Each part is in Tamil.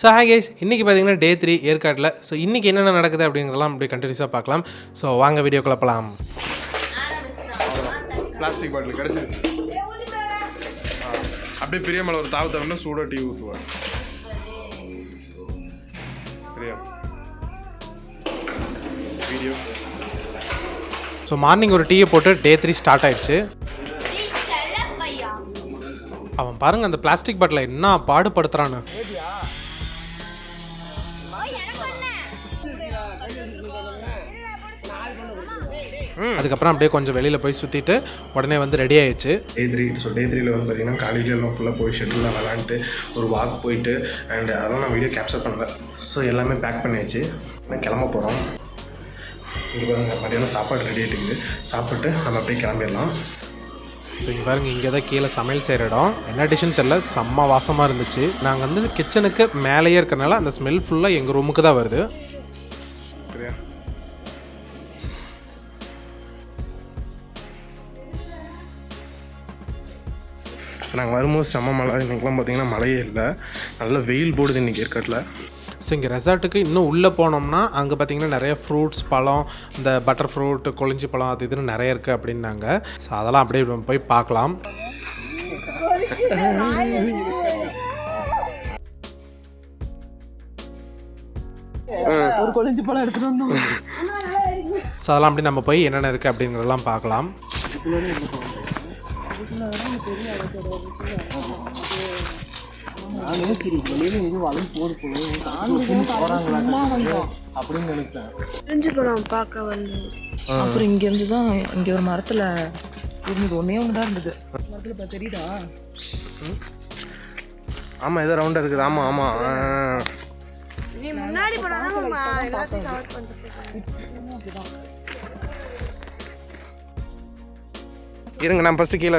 ஸோ ஹாய் கைஸ் இன்றைக்கி பார்த்தீங்கன்னா டே த்ரீ ஏற்காட்டில். ஸோ இன்றைக்கி என்னென்ன நடக்குது அப்படிங்கிறதெல்லாம் அப்படி கண்டினியூஸாக பார்க்கலாம். ஸோ வாங்க வீடியோ குழப்பலாம் பிளாஸ்டிக் பாட்டில் கிடச்சிருச்சு. அப்படியே பெரிய மேலே ஒரு தாவு தவிர சூடாக டீ ஊற்றுவேன் பிரியா. வீடியோ ஸோ மார்னிங் ஒரு டீயை போட்டு டே த்ரீ ஸ்டார்ட் ஆயிடுச்சு. அவன் பாருங்க அந்த பிளாஸ்டிக் பாட்டில் என்ன பாடுபடுத்துறான்னு. அதுக்கப்புறம் அப்படியே கொஞ்சம் வெளியில் போய் சுற்றிட்டு உடனே வந்து ரெடி ஆயிடுச்சு. டே த்ரீ ஸோ டே த்ரீல வந்து பார்த்தீங்கன்னா காலேஜில் எல்லாம் ஃபுல்லாக போய் ஷெட்டில்லாம் விளாண்டுட்டு ஒரு வாக் போயிட்டு அண்ட் அதெல்லாம் நான் வீடியோ கேப்சர் பண்ணல. ஸோ எல்லாமே பேக் பண்ணியாச்சு. நான் கிளம்ப போகிறோம் இங்கே பாருங்க மதியானம் சாப்பாடு ரெடி ஆகிட்டு சாப்பிட்டு நம்ம அப்படியே கிளம்பிடலாம். ஸோ இங்கே பாருங்க இங்கே தான் கீழே சமையல் செய்கிற இடம். என்ன டிஷ்ஷுன்னு தெரில செம்ம வாசமாக இருந்துச்சு. நாங்கள் வந்து கிச்சனுக்கு மேலேயே இருக்கறனால அந்த ஸ்மெல் ஃபுல்லாக எங்கள் ரூமுக்கு தான் வருது. நாங்கள் வரும்போது செம்ம மழை. இன்றைக்கெலாம் பார்த்தீங்கன்னா மழையே இல்லை. நல்ல வெயில் போடுது இன்றைக்கி ஏற்காட்டில். ஸோ இங்கே ரெசார்ட்டுக்கு இன்னும் உள்ளே போனோம்னா அங்கே பார்த்தீங்கன்னா நிறைய ஃப்ரூட்ஸ் பழம் இந்த பட்டர் ஃப்ரூட் கொளிஞ்சி பழம் அது இதுன்னு நிறைய இருக்குது அப்படின்னாங்க. ஸோ அதெல்லாம் அப்படியே நம்ம போய் பார்க்கலாம். ஒரு கொழிஞ்சு பழம் எடுத்துட்டு வந்தோம். ஸோ அதெல்லாம் அப்படி நம்ம போய் என்னென்ன இருக்குது அப்படிங்கிறதெல்லாம் பார்க்கலாம். அப்படின்னு நினைச்சேன் பிரிஞ்சு படம் பார்க்க வந்து அப்புறம் இங்க இருந்து தான் இங்க ஒரு மரத்துல இருந்தது. ஒன்று தான் இருந்தது. மரத்துல தெரியுதா? ஆமாம் ஏதோ ரவுண்டாக இருக்குது. ஆமாம் ஆமாம் நீ முன்னாடி இருங்க நான் ஃபஸ்ட்டு கீழே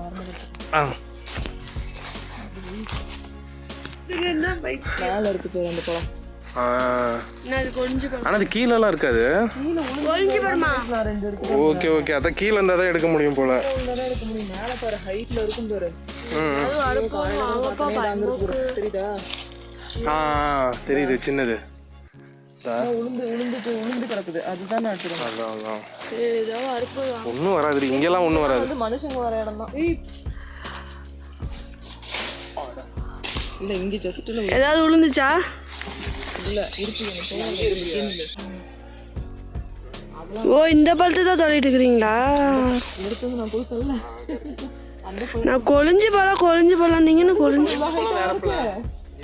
வரமாட்டேன் ஆ ஆனால் அது கீழெல்லாம் இருக்காது. கொஞ்சு படமா நான் ரெண்டு எடுத்து ஓகே ஓகே. அதான் கீழே இருந்தால் தான் எடுக்க முடியும் போல். ஆ. தெரியுது சின்னது. உளுந்து உளுந்து உளுந்து கிடக்குது. அதுதான் அதான் ஏதோ அறுப்பு ஒன்றும் வராது இங்கெல்லாம் ஒன்றும் வராது. மனுஷங்க வர இடம் தான். இல்ல இங்க ஜஸ்ட்ல ஏதாவது விழுந்துச்சா இல்ல இருக்கு எனக்கு ஓ இந்த பழத்தை தான் தொலைட்டு இருக்கிறீங்களா? எடுத்தது நான் கொழிஞ்சு பழம் கொழிஞ்சு பழம். நீங்கன்னு கொழிஞ்சு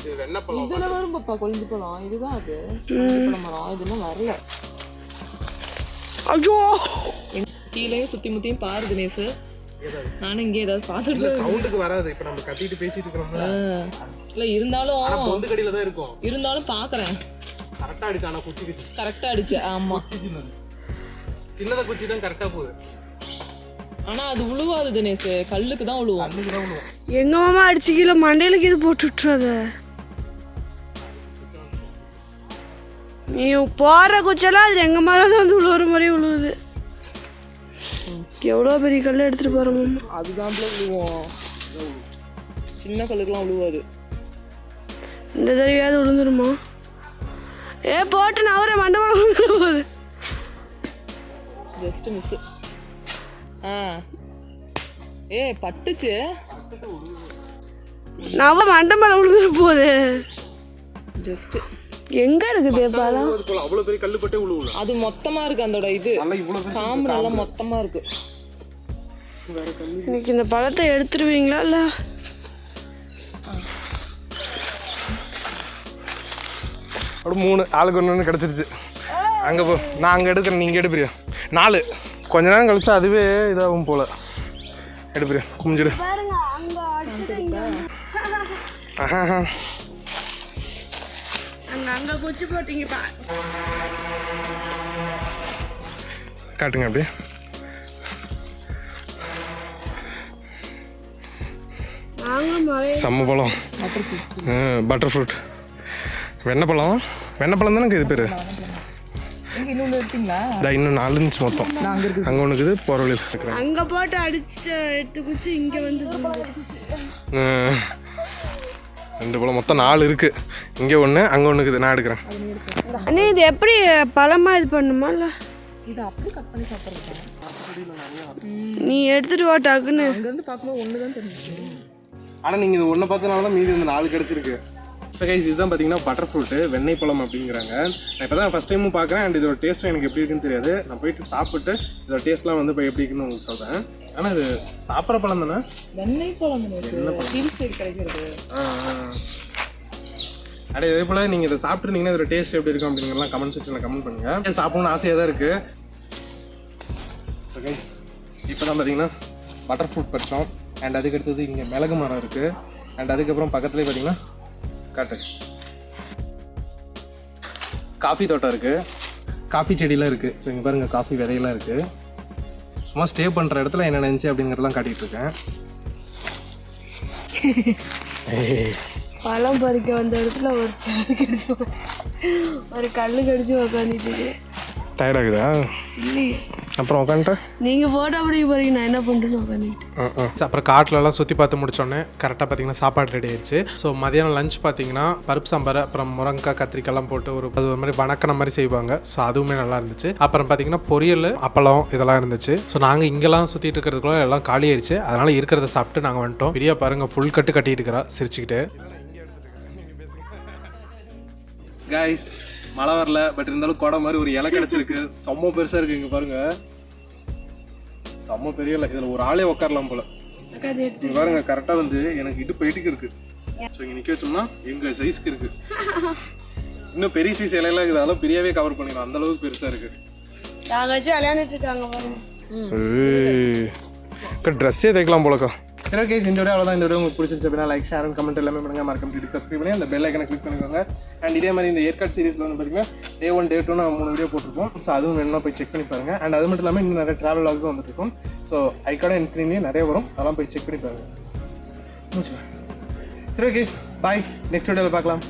இதுல வரும் பாப்பா கொழிஞ்சு பழம். இதுதான் அது. மரம் இதெல்லாம் வரல. ஐயோ! கீழே சுத்தி முத்தியும் பாரு தினேஷ் நானும் இங்கே ஏதாவது பார்த்துட்டு சவுண்டுக்கு வராது. இப்போ நம்ம கத்திட்டு பேசிட்டு இருக்கிறோம்ல இல்ல இருந்தாலும் பொந்து கடியில் தான் இருக்கும். இருந்தாலும் பாக்குறேன் கரெக்டாக அடிச்சு ஆனால் குச்சி குச்சி. கரெக்டா அடிச்சு ஆமா. சின்னதை. குச்சி தான் கரெக்டாக போகுது. ஆனா அது உழுவாது தினேஷ் கல்லுக்கு தான் உழுவும். அன்னைக்கு தான் எங்க மாமா அடிச்சு கீழே மண்டையிலுக்கு இது போட்டு விட்டுறாத நீ போற குச்செல்லாம் அது எங்க மேல தான் வந்து விழுவுற மாதிரி விழுவுது எவ்வளோ பெரிய கல் எடுத்துட்டு போற மாமா? அதுதான் விழுவோம் சின்ன கல்லுக்குலாம் உழுவாது. இந்த தடவையாவது விழுந்துருமா ஏ போட்டு நவர மண்டபம் விழுந்துட போகுது ஜஸ்ட் மிஸ் ஆ. ஏ பட்டுச்சு. நவ மண்டபம் விழுந்துட போகுது ஜஸ்ட் எங்க இருக்குது பழம் அவ்வளோ பெரிய கல்லு பட்டே விழுவுல அது மொத்தமா இருக்கு அதோட இது. காம்பு நல்லா மொத்தமா இருக்கு. இன்னைக்கு இந்த பழத்தை எடுத்துருவீங்களா இல்லை? அப்படி மூணு ஆளுக்கு ஒன்று ஒன்று கிடச்சிருச்சு. அங்கே போ. நான் அங்கே எடுக்கிறேன் நீங்கள் எடுப்பிரியா நாலு. கொஞ்ச நேரம் கழிச்சு அதுவே இதாகும் போல. எடுப்பிரியா குமிஞ்சிடு. ஆஹா. அங்க அங்க குச்சி போட்டீங்கப்பா காட்டுங்க அப்படியே. செம்ம பழம். பட்டர் ஃப்ரூட் வெண்ணப்பழம் வெண்ணப்பழம் தானே இது பேர்? இங்கே இன்னொன்று எடுத்தீங்களா? இதா இன்னும் நாலு இருந்துச்சு மொத்தம். அங்கே இருக்குது. அங்கே ஒன்று இருக்குது போகிற வழியில் இருக்கிறேன் அங்கே போட்டு அடிச்சு எடுத்து குச்சி இங்கே வந்து ரெண்டு போல் மொத்தம் நாலு இருக்குது இங்கே ஒன்று அங்கே ஒன்று இருக்குது நான் எடுக்கிறேன். அண்ணே இது எப்படி பழமாக இது பண்ணுமா இல்லை? இதை அப்படியே கட் பண்ணி சாப்பிட்றேன் நீ எடுத்துட்டு வா டக்குன்னு. அங்கேருந்து பார்க்கும்போது ஒன்று தான் தெரிஞ்சிச்சு ஆனால் நீங்கள் இது ஒன்றை பார்த்தனால தான் மீதி இந்த நாலு கிடச்சிருக்கு. ஸோ கைஸ் இதுதான் பார்த்தீங்கன்னா பட்டர் ஃப்ரூட்டு வெண்ணெய் பழம் அப்படிங்கிறாங்க. நான் இப்போ தான் ஃபஸ்ட் டைமும் பார்க்குறேன் அண்ட் இதோட டேஸ்ட்டும் எனக்கு எப்படி இருக்குன்னு தெரியாது. நான் போயிட்டு சாப்பிட்டு இதோட டேஸ்ட்லாம் வந்து இப்போ எப்படி இருக்குன்னு உங்களுக்கு சொல்கிறேன் ஆனால் இது சாப்பிட்ற பழம் தானே? வெண்ணெய் பழம் கிடைக்கிறது. அடே இதே போல் நீங்கள் இதை சாப்பிட்ருந்தீங்கன்னா இதோட டேஸ்ட் எப்படி இருக்கும் அப்படிங்கிறலாம் கமெண்ட் செக்ஷனில் கமெண்ட் பண்ணுங்கள் சாப்பிடணும்னு ஆசையாக தான் இருக்குது கைஸ் இப்போ தான் பார்த்தீங்கன்னா பட்டர் ஃப்ரூட் பறிச்சோம். அண்ட் அதுக்கு அடுத்தது இங்கே மிளகு மரம் இருக்குது அண்ட் அதுக்கப்புறம் பக்கத்துலேயே பார்த்தீங்கன்னா காட்டு. காஃபி தோட்டம் இருக்குது காஃபி செடியெலாம் இருக்குது ஸோ இங்கே பாருங்கள் காஃபி விதையெல்லாம் இருக்குது சும்மா ஸ்டே பண்ணுற இடத்துல என்ன நினச்சி அப்படிங்கிறதெல்லாம் காட்டிகிட்டு இருக்கேன். பழம் பறிக்க வந்த இடத்துல ஒரு சேர் கடிச்சு ஒரு கல் கடிச்சு உக்காந்துட்டு டயர்டாகுதா இல்லையே அப்புறம் உட்காந்துட்டேன் நீங்கள் ஃபோட்டோ பிடிக்க போறீங்க நான் என்ன பண்ணுறேன்னு உட்காந்துக்கிட்டு அப்புறம் காட்டிலலாம் சுற்றி பார்த்து முடிச்சோடனே கரெக்டாக பார்த்தீங்கன்னா சாப்பாடு ரெடி ஆயிடுச்சு. ஸோ மதியானம் லஞ்ச் பார்த்தீங்கன்னா பருப்பு சாம்பார் அப்புறம் முருங்கைக்காய் கத்திரிக்காய்லாம் போட்டு ஒரு அது ஒரு மாதிரி வணக்கின மாதிரி செய்வாங்க. ஸோ அதுவுமே நல்லா இருந்துச்சு. அப்புறம் பார்த்தீங்கன்னா பொரியல் அப்பளம் இதெல்லாம் இருந்துச்சு. ஸோ நாங்கள் இங்கெல்லாம் சுற்றிட்டு இருக்கிறதுக்குள்ள எல்லாம் காலி ஆயிடுச்சு. அதனால இருக்கிறத சாப்பிட்டு நாங்கள் வந்துட்டோம். பிரியா பாருங்க ஃபுல் கட்டு கட்டிட்டு இருக்கிறா சிரிச்சுக்கிட்டு. கைஸ் மழை வரல பட் இருந்தாலும் குடை மாதிரி ஒரு இலை கிடச்சிருக்கு. செம்ம பெருசாக இருக்குது இங்கே பாருங்க. செம்ம பெரிய இலை. இதில் ஒரு ஆளே உட்காரலாம் போல. இங்க பாருங்க கரெக்டாக வந்து எனக்கு இடுப்பு எட்டுக்கு இருக்கு. ஸோ இங்கே நிற்க வச்சோம்னா எங்கள் சைஸ்க்கு இருக்கு. இன்னும் பெரிய சைஸ் இலையெல்லாம் இருக்குது. அதெல்லாம் பெரியவே கவர் பண்ணிடும் அந்த அளவுக்கு பெருசாக இருக்கு. நாங்கள் வச்சு விளையாண்டுட்டு இருக்காங்க பாருங்க. ட்ரெஸ்ஸே தைக்கலாம் போலக்கா. சரி ஓகே இந்த வீடியோ அவ்வளோதான் இந்த வீடியோ உங்களுக்கு பிடிச்சிருச்சு அப்படின்னா லைக் ஷேர் கமெண்ட் எல்லாமே பண்ணுங்க. மறக்க முடியும் சப்ஸ்கிரைப் பண்ணி அந்த பெல் ஐக்கனை கிளிக் பண்ணிக்கோங்க. அண்ட் இதே மாதிரி இந்த ஏற்காடு சீரிஸில் வந்து பார்த்தீங்கன்னா டே ஒன் டே டூ நான் மூணு வீடியோ போட்டிருக்கோம். ஸோ அதுவும் வேணும்னா போய் செக் பண்ணி பாருங்க. அண்ட் அது மட்டும் இல்லாமல் இன்னும் நிறைய ட்ராவல் லாக்ஸும் வந்துருக்கும் ஸோ ஐக்காட இன்ஸ்ட்ரீம்லேயும் நிறைய வரும். அதெல்லாம் போய் செக் பண்ணி பாருங்க. சரி ஓகே பாய் நெக்ஸ்ட் வீடியோவில் பார்க்கலாம்